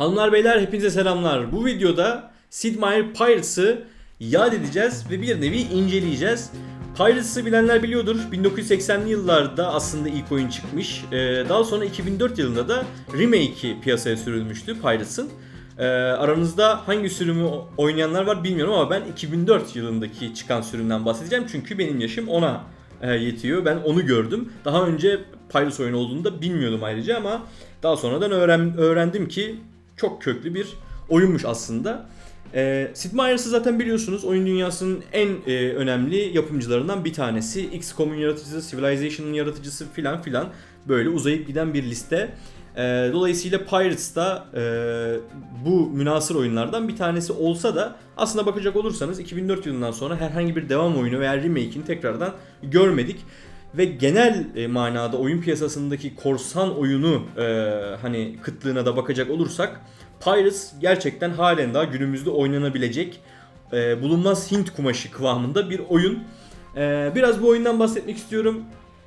Hanımlar beyler hepinize selamlar. Bu videoda Sid Meier Pirates'ı yad edeceğiz ve bir nevi inceleyeceğiz. Pirates'ı bilenler biliyordur. 1980'li yıllarda aslında ilk oyun çıkmış. Ee, daha sonra 2004 yılında da remake'i piyasaya sürülmüştü Pirates'ın. Ee, aranızda hangi sürümü oynayanlar var bilmiyorum ama ben 2004 yılındaki çıkan sürümden bahsedeceğim. Çünkü benim yaşım ona e, yetiyor. Ben onu gördüm. Daha önce Pirates oyunu olduğunu da bilmiyordum ayrıca ama daha sonradan öğren, öğrendim ki çok köklü bir oyunmuş aslında. E, Sid Meier's'ı zaten biliyorsunuz oyun dünyasının en e, önemli yapımcılarından bir tanesi. XCOM'un yaratıcısı, Civilization'ın yaratıcısı filan filan böyle uzayıp giden bir liste. E, dolayısıyla Pirates da e, bu münasır oyunlardan bir tanesi olsa da aslında bakacak olursanız 2004 yılından sonra herhangi bir devam oyunu veya remake'ini tekrardan görmedik ve genel e, manada oyun piyasasındaki korsan oyunu e, hani kıtlığına da bakacak olursak Pirates gerçekten halen daha günümüzde oynanabilecek e, bulunmaz Hint kumaşı kıvamında bir oyun. E, biraz bu oyundan bahsetmek istiyorum.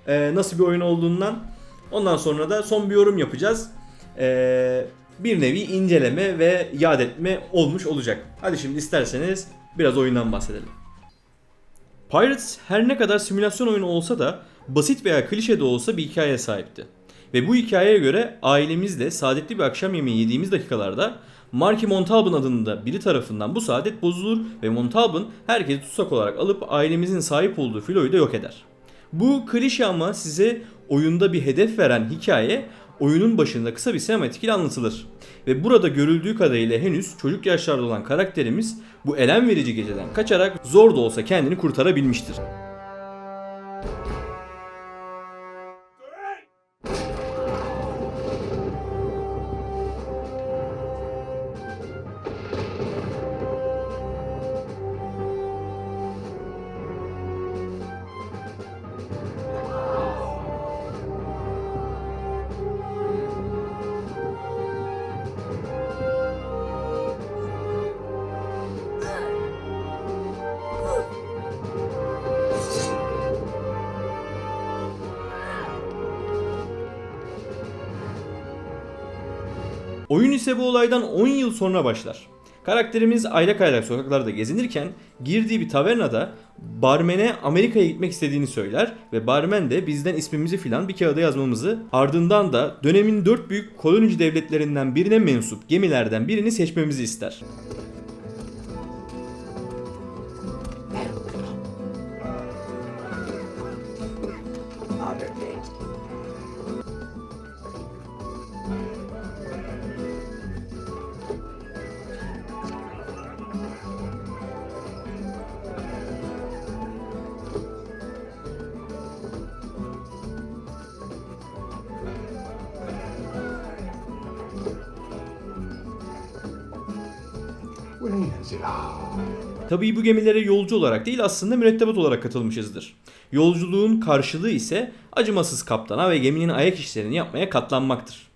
E, nasıl bir oyun olduğundan. Ondan sonra da son bir yorum yapacağız. E, bir nevi inceleme ve yad etme olmuş olacak. Hadi şimdi isterseniz biraz oyundan bahsedelim. Pirates her ne kadar simülasyon oyunu olsa da basit veya klişe de olsa bir hikayeye sahipti. Ve bu hikayeye göre ailemizle saadetli bir akşam yemeği yediğimiz dakikalarda Marky Montalban adında biri tarafından bu saadet bozulur ve Montalban herkesi tutsak olarak alıp ailemizin sahip olduğu filoyu da yok eder. Bu klişe ama size oyunda bir hedef veren hikaye oyunun başında kısa bir sinematik ile anlatılır. Ve burada görüldüğü kadarıyla henüz çocuk yaşlarda olan karakterimiz bu elem verici geceden kaçarak zor da olsa kendini kurtarabilmiştir. Oyun ise bu olaydan 10 yıl sonra başlar. Karakterimiz aylak aylak sokaklarda gezinirken girdiği bir tavernada barmene Amerika'ya gitmek istediğini söyler ve barmen de bizden ismimizi filan bir kağıda yazmamızı ardından da dönemin dört büyük kolonici devletlerinden birine mensup gemilerden birini seçmemizi ister. Tabii bu gemilere yolcu olarak değil aslında mürettebat olarak katılmışızdır. Yolculuğun karşılığı ise acımasız kaptana ve geminin ayak işlerini yapmaya katlanmaktır.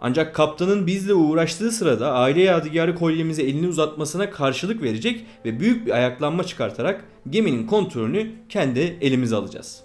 Ancak kaptanın bizle uğraştığı sırada aile yadigarı kolyemize elini uzatmasına karşılık verecek ve büyük bir ayaklanma çıkartarak geminin kontrolünü kendi elimize alacağız.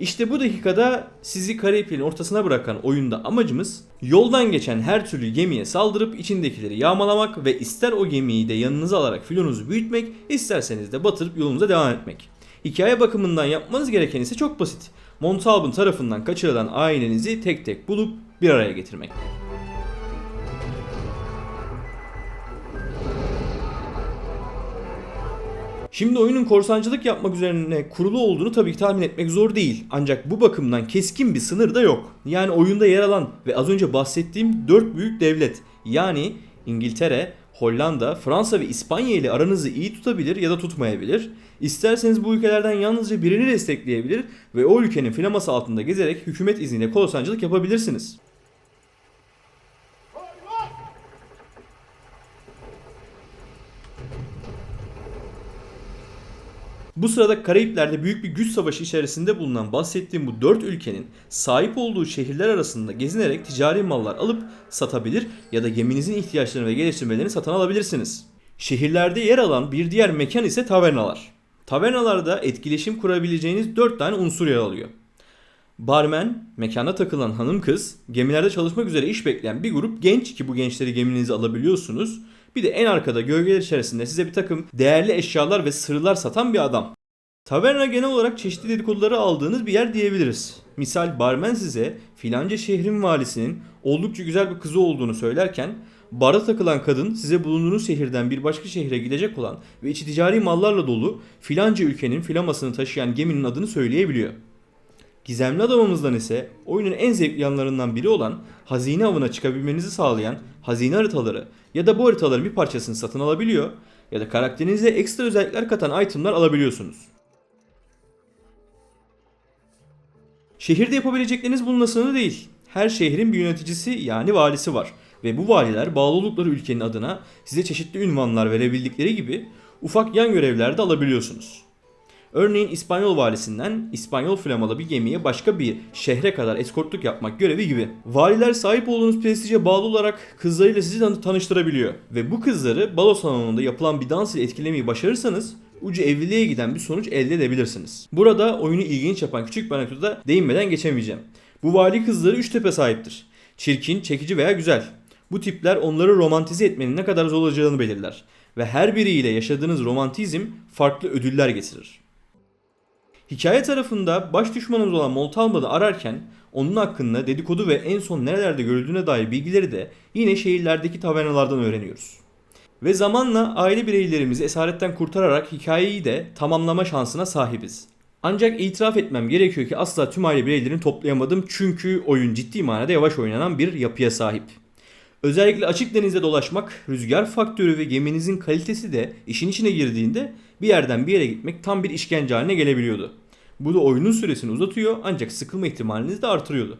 İşte bu dakikada sizi Karayiplerin ortasına bırakan oyunda amacımız yoldan geçen her türlü gemiye saldırıp içindekileri yağmalamak ve ister o gemiyi de yanınıza alarak filonuzu büyütmek isterseniz de batırıp yolunuza devam etmek. Hikaye bakımından yapmanız gereken ise çok basit. Montalban tarafından kaçırılan ailenizi tek tek bulup bir araya getirmek. Şimdi oyunun korsancılık yapmak üzerine kurulu olduğunu tabii ki tahmin etmek zor değil. Ancak bu bakımdan keskin bir sınır da yok. Yani oyunda yer alan ve az önce bahsettiğim dört büyük devlet Yani İngiltere, Hollanda, Fransa ve İspanya ile aranızı iyi tutabilir ya da tutmayabilir. İsterseniz bu ülkelerden yalnızca birini destekleyebilir ve o ülkenin flaması altında gezerek hükümet izniyle korsancılık yapabilirsiniz. Bu sırada Karayipler'de büyük bir güç savaşı içerisinde bulunan bahsettiğim bu dört ülkenin sahip olduğu şehirler arasında gezinerek ticari mallar alıp satabilir ya da geminizin ihtiyaçlarını ve geliştirmelerini satın alabilirsiniz. Şehirlerde yer alan bir diğer mekan ise tavernalar. Tavernalarda etkileşim kurabileceğiniz 4 tane unsur yer alıyor. Barmen, mekana takılan hanım kız, gemilerde çalışmak üzere iş bekleyen bir grup genç ki bu gençleri geminize alabiliyorsunuz. Bir de en arkada gölgeler içerisinde size bir takım değerli eşyalar ve sırlar satan bir adam. Taverna genel olarak çeşitli dedikoduları aldığınız bir yer diyebiliriz. Misal barmen size filanca şehrin valisinin oldukça güzel bir kızı olduğunu söylerken bara takılan kadın size bulunduğunuz şehirden bir başka şehre gidecek olan ve içi ticari mallarla dolu filanca ülkenin filamasını taşıyan geminin adını söyleyebiliyor. Gizemli adamımızdan ise oyunun en zevkli yanlarından biri olan hazine avına çıkabilmenizi sağlayan hazine haritaları ya da bu haritaların bir parçasını satın alabiliyor ya da karakterinize ekstra özellikler katan itemlar alabiliyorsunuz. Şehirde yapabilecekleriniz bununla sınırlı değil. Her şehrin bir yöneticisi yani valisi var. Ve bu valiler bağlı oldukları ülkenin adına size çeşitli ünvanlar verebildikleri gibi ufak yan görevler de alabiliyorsunuz. Örneğin İspanyol valisinden İspanyol flamalı bir gemiye başka bir şehre kadar eskortluk yapmak görevi gibi. Valiler sahip olduğunuz prestije bağlı olarak kızlarıyla sizi tan- tanıştırabiliyor. Ve bu kızları balo salonunda yapılan bir dans ile etkilemeyi başarırsanız ucu evliliğe giden bir sonuç elde edebilirsiniz. Burada oyunu ilginç yapan küçük bir anekdota değinmeden geçemeyeceğim. Bu vali kızları üç tepe sahiptir. Çirkin, çekici veya güzel. Bu tipler onları romantize etmenin ne kadar zor olacağını belirler. Ve her biriyle yaşadığınız romantizm farklı ödüller getirir. Hikaye tarafında baş düşmanımız olan Montalban'ı ararken onun hakkında dedikodu ve en son nerelerde görüldüğüne dair bilgileri de yine şehirlerdeki tavernalardan öğreniyoruz. Ve zamanla aile bireylerimizi esaretten kurtararak hikayeyi de tamamlama şansına sahibiz. Ancak itiraf etmem gerekiyor ki asla tüm aile bireylerini toplayamadım çünkü oyun ciddi manada yavaş oynanan bir yapıya sahip. Özellikle açık denizde dolaşmak, rüzgar faktörü ve geminizin kalitesi de işin içine girdiğinde bir yerden bir yere gitmek tam bir işkence haline gelebiliyordu. Bu da oyunun süresini uzatıyor ancak sıkılma ihtimalinizi de artırıyordu.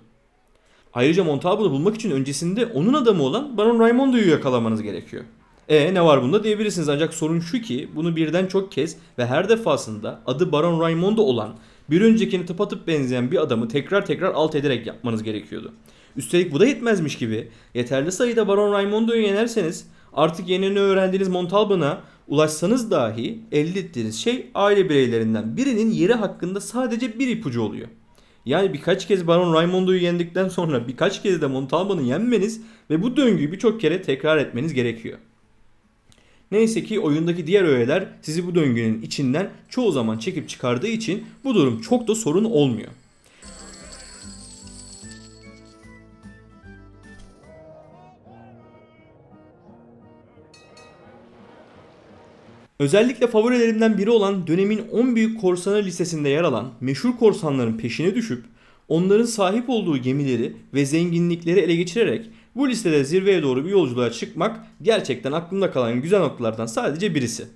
Ayrıca Montalban'ı bulmak için öncesinde onun adamı olan Baron Raimondo'yu yakalamanız gerekiyor. E ne var bunda diyebilirsiniz ancak sorun şu ki bunu birden çok kez ve her defasında adı Baron Raimondo olan bir öncekine tıpatıp benzeyen bir adamı tekrar tekrar alt ederek yapmanız gerekiyordu. Üstelik bu da yetmezmiş gibi yeterli sayıda Baron Raimondo'yu yenerseniz artık yenini öğrendiğiniz Montalban'a ulaşsanız dahi elde ettiğiniz şey aile bireylerinden birinin yeri hakkında sadece bir ipucu oluyor. Yani birkaç kez Baron Raimondo'yu yendikten sonra birkaç kez de Montalban'ı yenmeniz ve bu döngüyü birçok kere tekrar etmeniz gerekiyor. Neyse ki oyundaki diğer öğeler sizi bu döngünün içinden çoğu zaman çekip çıkardığı için bu durum çok da sorun olmuyor. Özellikle favorilerimden biri olan dönemin 10 büyük korsanı listesinde yer alan meşhur korsanların peşine düşüp onların sahip olduğu gemileri ve zenginlikleri ele geçirerek bu listede zirveye doğru bir yolculuğa çıkmak gerçekten aklımda kalan güzel noktalardan sadece birisi.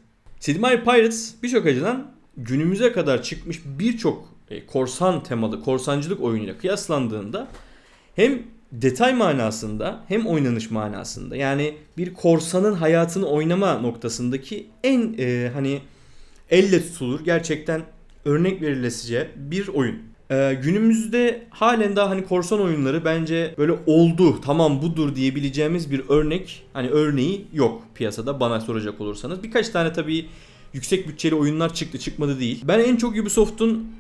Sid Meier Pirates birçok açıdan günümüze kadar çıkmış birçok e, korsan temalı korsancılık oyunuyla kıyaslandığında hem detay manasında hem oynanış manasında yani bir korsanın hayatını oynama noktasındaki en e, hani elle tutulur gerçekten örnek verilesice bir oyun. Ee, günümüzde halen daha hani korsan oyunları bence böyle oldu tamam budur diyebileceğimiz bir örnek hani örneği yok piyasada bana soracak olursanız. Birkaç tane tabii yüksek bütçeli oyunlar çıktı çıkmadı değil. Ben en çok Ubisoft'un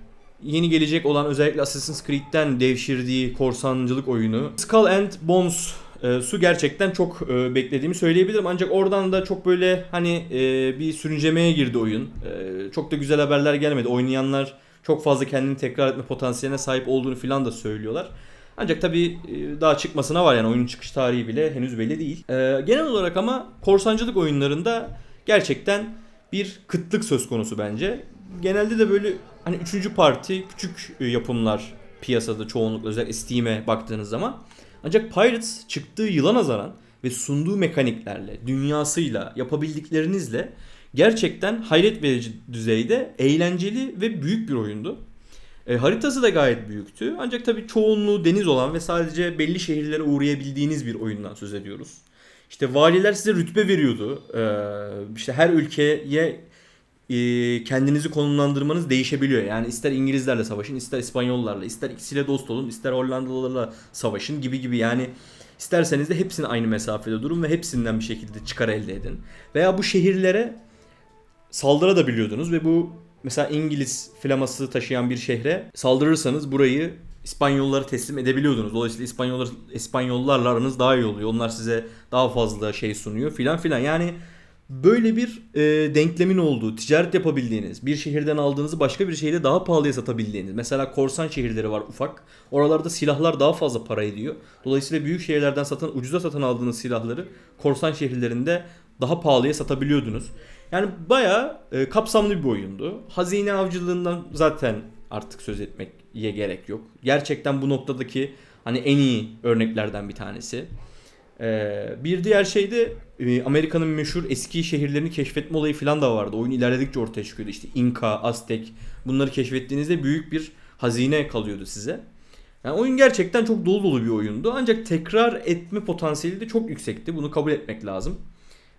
yeni gelecek olan özellikle Assassin's Creed'den devşirdiği korsancılık oyunu Skull and Bones e, su gerçekten çok e, beklediğimi söyleyebilirim. Ancak oradan da çok böyle hani e, bir sürüncemeye girdi oyun. E, çok da güzel haberler gelmedi. Oynayanlar çok fazla kendini tekrar etme potansiyeline sahip olduğunu filan da söylüyorlar. Ancak tabii e, daha çıkmasına var yani oyunun çıkış tarihi bile henüz belli değil. E, genel olarak ama korsancılık oyunlarında gerçekten bir kıtlık söz konusu bence. Genelde de böyle hani üçüncü parti küçük e, yapımlar piyasada çoğunlukla özellikle Steam'e baktığınız zaman. Ancak Pirates çıktığı yıla nazaran ve sunduğu mekaniklerle, dünyasıyla, yapabildiklerinizle gerçekten hayret verici düzeyde eğlenceli ve büyük bir oyundu. E, haritası da gayet büyüktü. Ancak tabii çoğunluğu deniz olan ve sadece belli şehirlere uğrayabildiğiniz bir oyundan söz ediyoruz. İşte valiler size rütbe veriyordu. E, işte her ülkeye kendinizi konumlandırmanız değişebiliyor. Yani ister İngilizlerle savaşın, ister İspanyollarla, ister ikisiyle dost olun, ister Hollandalılarla savaşın gibi gibi. Yani isterseniz de hepsini aynı mesafede durun ve hepsinden bir şekilde çıkar elde edin. Veya bu şehirlere saldırabiliyordunuz ve bu mesela İngiliz flaması taşıyan bir şehre saldırırsanız burayı İspanyollara teslim edebiliyordunuz. Dolayısıyla İspanyollar İspanyollarla aranız daha iyi oluyor. Onlar size daha fazla şey sunuyor filan filan. Yani böyle bir e, denklemin olduğu, ticaret yapabildiğiniz, bir şehirden aldığınızı başka bir şehirde daha pahalıya satabildiğiniz. Mesela korsan şehirleri var ufak. Oralarda silahlar daha fazla para ediyor. Dolayısıyla büyük şehirlerden satın ucuza satın aldığınız silahları korsan şehirlerinde daha pahalıya satabiliyordunuz. Yani bayağı e, kapsamlı bir oyundu. Hazine avcılığından zaten artık söz etmeye gerek yok. Gerçekten bu noktadaki hani en iyi örneklerden bir tanesi. Ee, bir diğer şey de Amerika'nın meşhur eski şehirlerini keşfetme olayı falan da vardı. Oyun ilerledikçe ortaya çıkıyordu. İşte İnka, Aztek bunları keşfettiğinizde büyük bir hazine kalıyordu size. Yani oyun gerçekten çok dolu dolu bir oyundu. Ancak tekrar etme potansiyeli de çok yüksekti. Bunu kabul etmek lazım.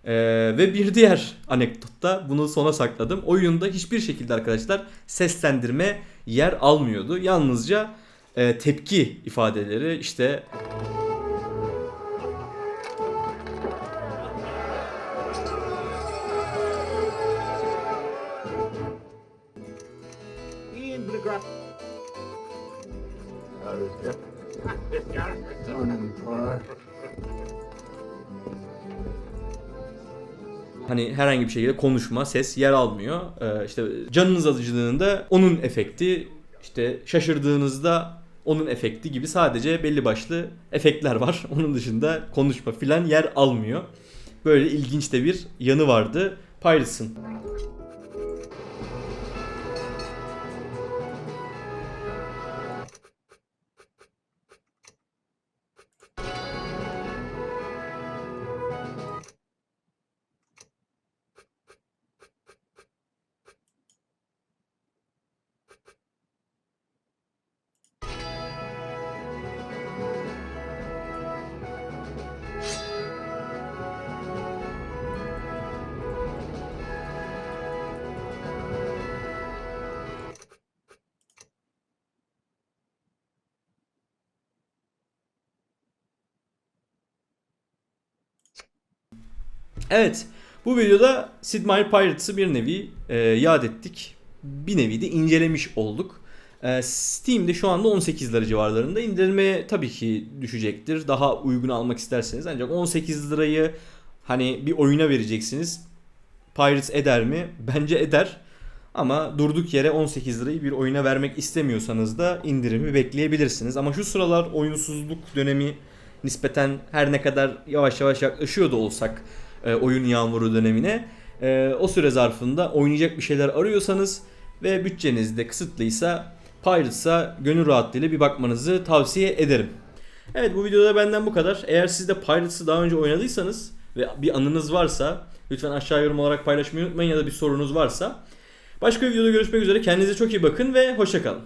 Ee, ve bir diğer anekdotta bunu sona sakladım. Oyunda hiçbir şekilde arkadaşlar seslendirme yer almıyordu. Yalnızca e, tepki ifadeleri işte hani herhangi bir şekilde konuşma, ses yer almıyor. Ee, işte canınız acıdığında onun efekti, işte şaşırdığınızda onun efekti gibi sadece belli başlı efektler var. Onun dışında konuşma filan yer almıyor. Böyle ilginç de bir yanı vardı Pirates'ın. Evet. Bu videoda Sid Meier Pirates'ı bir nevi e, yad ettik. Bir nevi de incelemiş olduk. E, Steam'de şu anda 18 lira civarlarında. İndirme tabii ki düşecektir. Daha uygun almak isterseniz. Ancak 18 lirayı hani bir oyuna vereceksiniz. Pirates eder mi? Bence eder. Ama durduk yere 18 lirayı bir oyuna vermek istemiyorsanız da indirimi bekleyebilirsiniz. Ama şu sıralar oyunsuzluk dönemi nispeten her ne kadar yavaş yavaş yaklaşıyor da olsak e, oyun yağmuru dönemine e, o süre zarfında oynayacak bir şeyler arıyorsanız ve bütçeniz de kısıtlıysa Pirates'a gönül rahatlığıyla bir bakmanızı tavsiye ederim. Evet bu videoda benden bu kadar. Eğer siz de Pirates'ı daha önce oynadıysanız ve bir anınız varsa lütfen aşağı yorum olarak paylaşmayı unutmayın ya da bir sorunuz varsa. Başka bir videoda görüşmek üzere. Kendinize çok iyi bakın ve hoşçakalın.